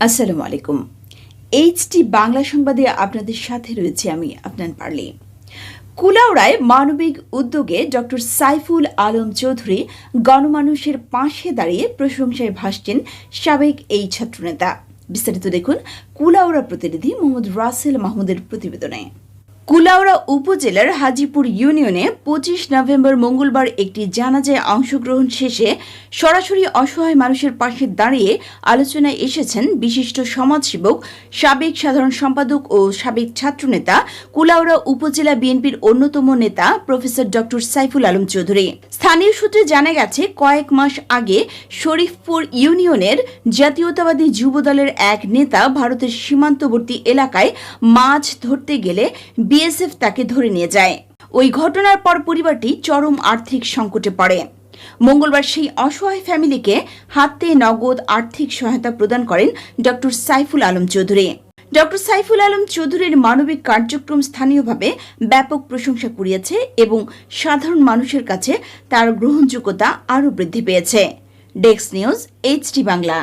আসসালামু আলাইকুম। এইচটি বাংলা সংবাদে আপনাদের সাথে রয়েছে আমি আপনার পারলি। কুলাউড়ায় মানবিক উদ্যোগে ডক্টর সাইফুল আলম চৌধুরী গণমানুষের পাশে দাঁড়িয়ে প্রশংসায় ভাসছেন সাবেক এই ছাত্রনেতা। বিস্তারিত দেখুন কুলাউড়া প্রতিনিধি মোহাম্মদ রাসেল মাহমুদের প্রতিবেদনে। কুলাউড়া উপজেলার হাজিপুর ইউনিয়নে পঁচিশ নভেম্বর মঙ্গলবার একটি জানাজায় অংশগ্রহণ শেষে সরাসরি অসহায় মানুষের পাশে দাঁড়িয়ে আলোচনায় এসেছেন বিশিষ্ট সমাজসেবক, সাবেক সাধারণ সম্পাদক ও সাবেক ছাত্রনেতা, কুলাউড়া উপজেলা বিএনপির অন্যতম নেতা প্রফেসর ডক্টর সাইফুল আলম চৌধুরী। স্থানীয় সূত্রে জানা গেছে, কয়েক মাস আগে শরীফপুর ইউনিয়নের জাতীয়তাবাদী যুবদলের এক নেতা ভারতের সীমান্তবর্তী এলাকায় মাছ ধরতে গেলে বিএসএফ তাকে ধরে নিয়ে যায়। ওই ঘটনার পর পরিবারটি চরম আর্থিক সংকটে পড়ে। মঙ্গলবার সেই অসহায় ফ্যামিলিকে হাতে নগদ আর্থিক সহায়তা প্রদান করেন ডক্টর সাইফুল আলম চৌধুরী। ডক্টর সাইফুল আলম চৌধুরীর মানবিক কার্যক্রম স্থানীয়ভাবে ব্যাপক প্রশংসা কুড়িয়েছে এবং সাধারণ মানুষের কাছে তার গ্রহণযোগ্যতা আরও বৃদ্ধি পেয়েছে। Desk news, HD Bangla.